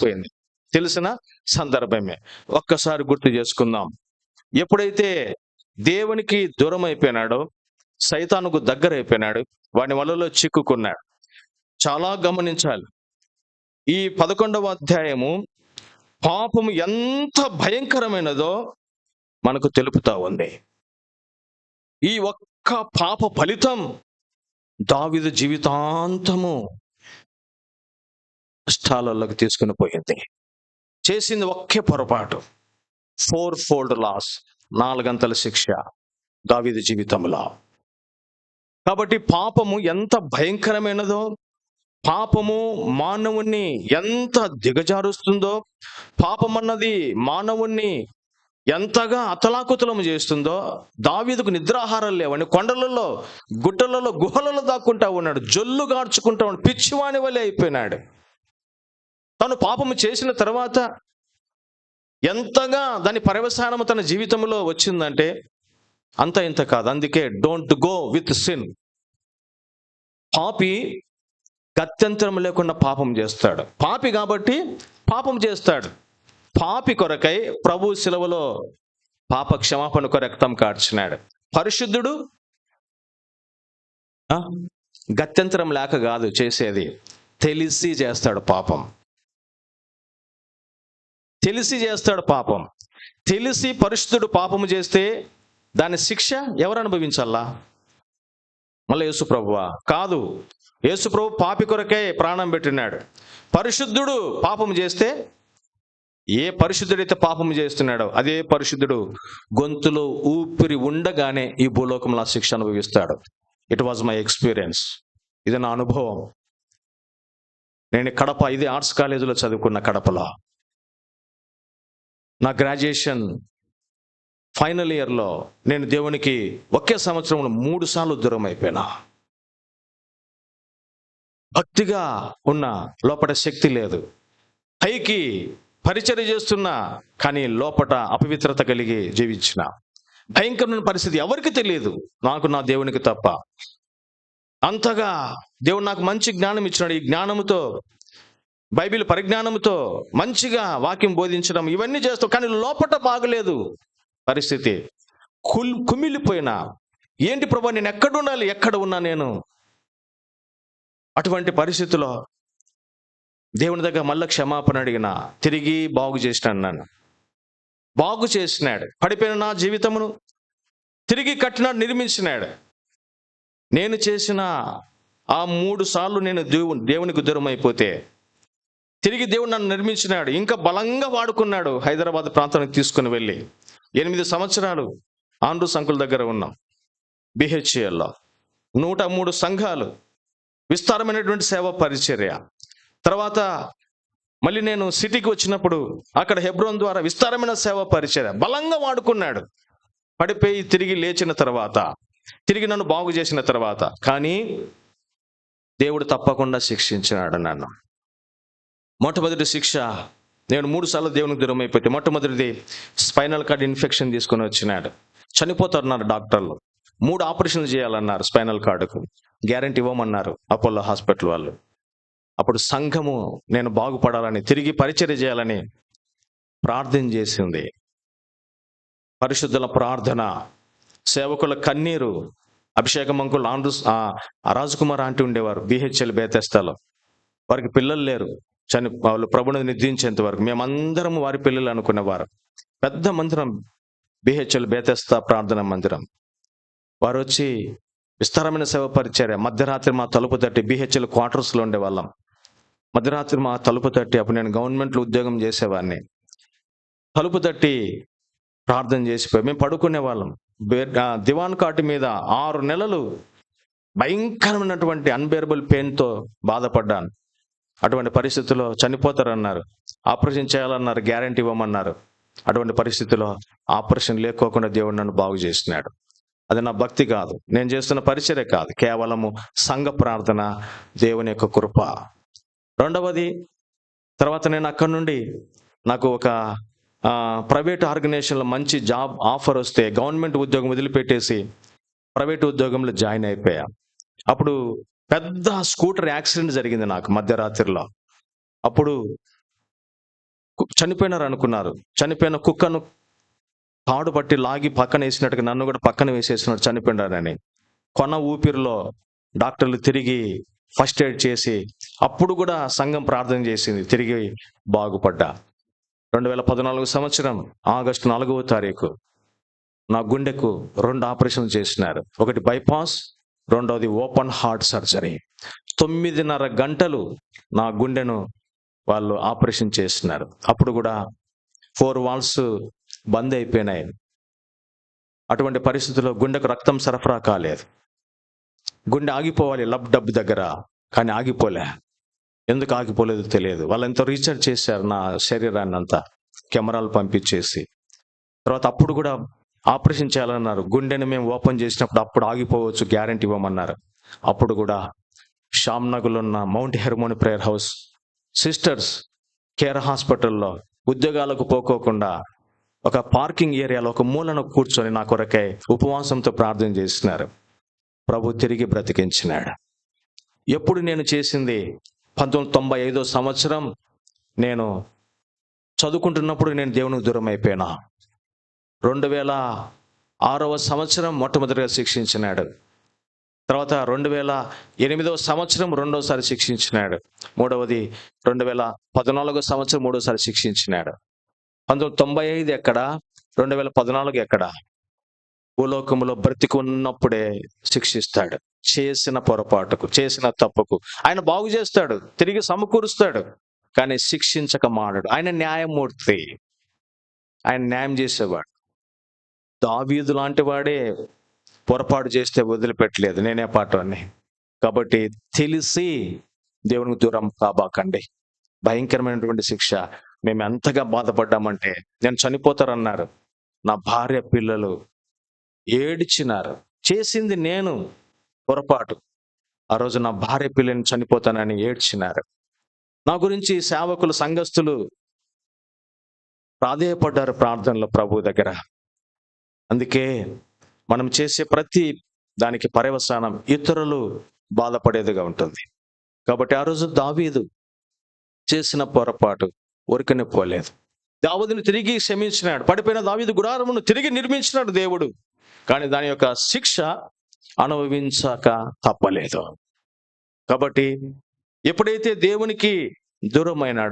తెలిసిపోయింది తెలిసిన సందర్భమే. ఒక్కసారి గుర్తు చేసుకుందాం. ఎప్పుడైతే దేవునికి దూరం అయిపోయినాడో సైతానుకు దగ్గర అయిపోయినాడు వాని వలలో చిక్కుకున్నాడు. చాలా గమనించాలి. ఈ పదకొండవ అధ్యాయము పాపము ఎంత భయంకరమైనదో మనకు తెలుపుతా ఉంది. ఈ ఒక్క పాప ఫలితం దావిద జీవితాంతము కష్టాలలోకి తీసుకుని పోయింది. చేసింది ఒకే పొరపాటు. ఫోర్ ఫోల్డ్ లాస్ నాలుగంతల శిక్ష దావిది జీవితంలో. కాబట్టి పాపము ఎంత భయంకరమైనదో పాపము మానవుణ్ణి ఎంత దిగజారుస్తుందో పాపం అన్నది మానవుణ్ణి ఎంతగా అతలాకుతలం చేస్తుందో దావీదుకు నిద్రాహారాలు లేవని కొండలలో గుట్టలలో గుహలలో దాక్కుంటా ఉన్నాడు. జొల్లు గార్చుకుంటా ఉన్నాడు. పిచ్చివాని వలె అయిపోయినాడు. తను పాపము చేసిన తర్వాత ఎంతగా దాని పర్యవసానము తన జీవితంలో వచ్చిందంటే అంత ఇంత కాదు. అందుకే డోంట్ గో విత్ సిన్ పాపి గత్యంతరం లేకుండా పాపం చేస్తాడు. పాపి కాబట్టి పాపం చేస్తాడు. పాపి కొరకై ప్రభు శిలవలో పాప క్షమాపణ కొరక్తం రక్తం కార్చినాడు. పరిశుద్ధుడు గత్యంతరం లేక కాదు చేసేది. తెలిసి చేస్తాడు పాపం. తెలిసి చేస్తాడు పాపం. తెలిసి పరిశుద్ధుడు పాపము చేస్తే దాని శిక్ష ఎవరు అనుభవించాలా మళ్ళీ యేసు ప్రభువా? కాదు. యేసుప్రభు పాపి కొరకే ప్రాణం పెట్టినాడు. పరిశుద్ధుడు పాపం చేస్తే ఏ పరిశుద్ధుడైతే పాపం చేస్తున్నాడో అదే పరిశుద్ధుడు గొంతులో ఊపిరి ఉండగానే ఈ భూలోకంలో శిక్ష అనుభవిస్తాడు. ఇట్ వాజ్ మై ఎక్స్పీరియన్స్ ఇది నా అనుభవం. నేను కడప ఇది ఆర్ట్స్ కాలేజీలో చదువుకున్న కడపలో. నా గ్రాడ్యుయేషన్ ఫైనల్ ఇయర్లో నేను దేవునికి ఒకే సంవత్సరంలో మూడు సార్లు దూరం అయిపోయినా. భక్తిగా ఉన్న లోపల శక్తి లేదు. పైకి పరిచర్య చేస్తున్నా కానీ లోపట అపవిత్రత కలిగి జీవించిన. భయంకరమైన పరిస్థితి ఎవరికి తెలియదు. నాకు నా దేవునికి తప్ప. అంతగా దేవుడు నాకు మంచి జ్ఞానం ఇచ్చినాడు. ఈ జ్ఞానముతో బైబిల్ పరిజ్ఞానంతో మంచిగా వాక్యం బోధించడం ఇవన్నీ చేస్తాం కానీ లోపట బాగలేదు పరిస్థితి. కుల్ కుమిలిపోయినా. ఏంటి ప్రభా నేను ఎక్కడ ఉండాలి? ఎక్కడ ఉన్నా నేను? అటువంటి పరిస్థితిలో దేవుని దగ్గర మళ్ళీ క్షమాపణ అడిగిన తిరిగి బాగు చేసినాను నన్ను. బాగు చేసినాడు. పడిపోయిన నా జీవితమును తిరిగి కట్టినాడు నిర్మించినాడు. నేను చేసిన ఆ మూడు సార్లు నేను దేవు దేవునికి దూరం అయిపోతే తిరిగి దేవుడు నన్ను నిర్మించినాడు. ఇంకా బలంగా వాడుకున్నాడు. హైదరాబాద్ ప్రాంతానికి తీసుకుని వెళ్ళి ఎనిమిది సంవత్సరాలు ఆండ్రు సంకుల దగ్గర ఉన్నాం. బిహెచ్ఏల్లో నూట మూడు సంఘాలు విస్తారమైనటువంటి సేవా పరిచర్య. తర్వాత మళ్ళీ నేను సిటీకి వచ్చినప్పుడు అక్కడ హెబ్రోన్ ద్వారా విస్తారమైన సేవా పరిచర్య. బలంగా వాడుకున్నాడు. పడిపోయి తిరిగి లేచిన తర్వాత తిరిగి నన్ను బాగు చేసిన తర్వాత. కానీ దేవుడు తప్పకుండా శిక్షించినాడు నన్ను. మొట్టమొదటి శిక్ష నేను మూడు సార్లు దేవునికి దూరం అయిపోతే మొట్టమొదటిది స్పైనల్ కార్డ్ ఇన్ఫెక్షన్ తీసుకొని వచ్చినాడు. చనిపోతారన్నారు డాక్టర్లు. మూడు ఆపరేషన్లు చేయాలన్నారు స్పైనల్ కార్డుకు. గ్యారంటీ ఇవ్వమన్నారు అపోలో హాస్పిటల్ వాళ్ళు. అప్పుడు సంఘము నేను బాగుపడాలని తిరిగి పరిచర్య చేయాలని ప్రార్థన చేసింది. పరిశుద్ధుల ప్రార్థన. సేవకుల కన్నీరు. అభిషేక మంకులు ఆంధ్ర రాజకుమార్ అంటూ ఉండేవారు బిహెచ్ఎల్ బేతెస్తాలో. వారికి పిల్లలు లేరు. చని వాళ్ళు ప్రభుని నిద్రించేంత వరకు మేమందరం వారి పిల్లలు అనుకునేవారు పెద్ద మందిరం బిహెచ్ఎల్ బేతెస్తా ప్రార్థన మందిరం. వారు వచ్చి విస్తారమైన సేవ పరిచారు. మధ్యరాత్రి మా తలుపు తట్టి బిహెచ్ఎల్ క్వార్టర్స్లో ఉండేవాళ్ళం. మధ్యరాత్రి మా తలుపు తట్టి అప్పుడు నేను గవర్నమెంట్లో ఉద్యోగం చేసేవాడిని. తలుపు తట్టి ప్రార్థన చేసిపోయి మేము పడుకునే వాళ్ళం దివాన్ కాటు మీద ఆరు నెలలు భయంకరమైనటువంటి అన్బేరబుల్ పెయిన్తో బాధపడ్డాను. అటువంటి పరిస్థితుల్లో చనిపోతారన్నారు. ఆపరేషన్ చేయాలన్నారు గ్యారంటీ ఇవ్వమన్నారు. అటువంటి పరిస్థితిలో ఆపరేషన్ లేకోకుండా దేవుడు నన్ను బాగు చేసినాడు అది నా భక్తి కాదు. నేను చేస్తున్న పరిచర్య కాదు. కేవలము సంఘ ప్రార్థన దేవుని యొక్క కృప. రెండవది తర్వాత నేను అక్కడి నుండి నాకు ఒక ప్రైవేట్ ఆర్గనైజేషన్లో మంచి జాబ్ ఆఫర్ వస్తే గవర్నమెంట్ ఉద్యోగం వదిలిపెట్టేసి ప్రైవేట్ ఉద్యోగంలో జాయిన్ అయిపోయా. అప్పుడు పెద్ద స్కూటర్ యాక్సిడెంట్ జరిగింది నాకు మధ్యరాత్రిలో అప్పుడు కు- చనిపోయినారు అనుకున్నారు. చనిపోయిన కుక్కను తాడు పట్టి లాగి పక్కన వేసినట్టుగా నన్ను కూడా పక్కన వేసేసినట్టు చనిపోయినారని. కొన ఊపిరిలో డాక్టర్లు తిరిగి ఫస్ట్ ఎయిడ్ చేసి అప్పుడు కూడా సంఘం ప్రార్థన చేసింది తిరిగి బాగుపడ్డా. రెండు వేల పద్నాలుగు సంవత్సరం ఆగస్టు నాలుగవ తారీఖు నా గుండెకు రెండు ఆపరేషన్లు చేసినారు. ఒకటి బైపాస్ రెండవది ఓపెన్ హార్ట్ సర్జరీ. తొమ్మిదిన్నర గంటలు నా గుండెను వాళ్ళు ఆపరేషన్ చేస్తున్నారు. అప్పుడు కూడా ఫోర్ వాల్స్ బంద్ అయిపోయినాయి. అటువంటి పరిస్థితుల్లో గుండెకు రక్తం సరఫరా కాలేదు. గుండె ఆగిపోవాలి లబ్ డబ్ దగ్గర కానీ ఆగిపోలే. ఎందుకు ఆగిపోలేదు తెలియదు. వాళ్ళు ఎంతో రీసెర్చ్ చేశారు నా శరీరాన్ని అంతా కెమెరాలు పంపించేసి. తర్వాత అప్పుడు కూడా ఆపరేషన్ చేయాలన్నారు. గుండెని మేము ఓపెన్ చేసినప్పుడు అప్పుడు ఆగిపోవచ్చు గ్యారంటీ ఇవ్వమన్నారు. అప్పుడు కూడా షామ్నగర్ ఉన్న mount Hermon prayer house sisters care హాస్పిటల్లో ఉద్యోగాలకు పోకోకుండా ఒక పార్కింగ్ ఏరియాలో ఒక మూలను కూర్చొని నా కొరకై ఉపవాసంతో ప్రార్థన చేసినారు. ప్రభు తిరిగి బ్రతికించినాడు. ఎప్పుడు నేను చేసింది? పంతొమ్మిది తొంభై ఐదో సంవత్సరం నేను చదువుకుంటున్నప్పుడు నేను దేవునికి దూరం అయిపోయినా రెండు వేల ఆరవ సంవత్సరం మొట్టమొదటిగా శిక్షించినాడు. తర్వాత రెండు వేల ఎనిమిదవ సంవత్సరం రెండోసారి శిక్షించినాడు. మూడవది రెండు వేల పద్నాలుగో సంవత్సరం మూడోసారి శిక్షించినాడు. పంతొమ్మిది తొంభై ఐదు ఎక్కడ? రెండు వేల పద్నాలుగు ఎక్కడ? భూలోకంలో బ్రతికి ఉన్నప్పుడే శిక్షిస్తాడు. చేసిన పొరపాటుకు చేసిన తప్పుకు. ఆయన బాగు చేస్తాడు తిరిగి సమకూరుస్తాడు కానీ శిక్షించక మాడడు ఆయన న్యాయమూర్తి. ఆయన న్యాయం చేసేవాడు. దావీదు లాంటి వాడే పొరపాటు చేస్తే వదిలిపెట్టలేదు నేనే పాటని కాబట్టి తెలిసి దేవునికి దూరం కాబాకండి. భయంకరమైనటువంటి శిక్ష. మేము ఎంతగా బాధపడ్డామంటే నేను చనిపోతారన్నారు. నా భార్య పిల్లలు ఏడ్చినారు. చేసింది నేను పొరపాటు. ఆ రోజు నా భార్య పిల్లని చనిపోతానని ఏడ్చినారు. నా గురించి సేవకులు సంఘస్థులు ప్రాధేయపడ్డారు ప్రార్థనలో ప్రభు దగ్గర. అందుకే మనం చేసే ప్రతి దానికి పర్యవసానం ఇతరులు బాధపడేదిగా ఉంటుంది. కాబట్టి ఆ రోజు దావీదు చేసిన పొరపాటు ఉరికని పోలేదు. దావీదును తిరిగి క్షమించినాడు. పడిపోయిన దావీదు గుడారమును తిరిగి నిర్మించినాడు దేవుడు. కానీ దాని యొక్క శిక్ష అనుభవించక తప్పలేదు. కాబట్టి ఎప్పుడైతే దేవునికి దూరమైనాడో